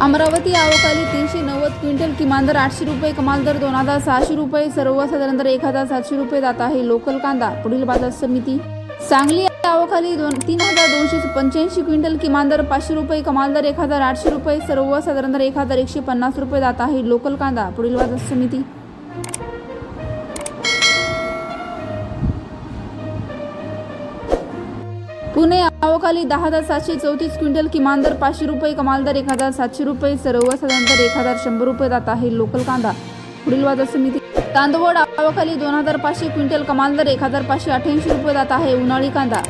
अमरावती आवकाली तीनशे नव्वद क्विंटल किमान दर आठशे रुपये कमाल दर दोन हजार सहाशे रुपये सर्वसाधारण दर एक हजार सातशे रुपये जात आहे लोकल कांदा. पुढील बाजार समिती. सांगली आवकाली दोन तीन हजार दोनशे पंच्याऐंशी क्विंटल किमान दर पाचशे रुपये कमाल दर एक हजार आठशे रुपये सर्वसाधारण दर एक हजार एकशे पन्नास रुपये जात आहे लोकल कांदा. पुढील बाजार समिती. पुणे आवकाली दहा हजार सातशे चौतीस क्विंटल किमान दर पाचशे रुपये कमाल दर एक हजार सातशे रुपये सर्वसाधारण दर एक हजार शंभर रुपये जात आहे. लोकल कांदा. पुढील बाजार समिती तांदवड आवकाली दोन हजार पाचशे क्विंटल कमाल दर एक हजार पाचशे अठ्ठ्याऐंशी रुपये जात आहे. उन्हाळी कांदा.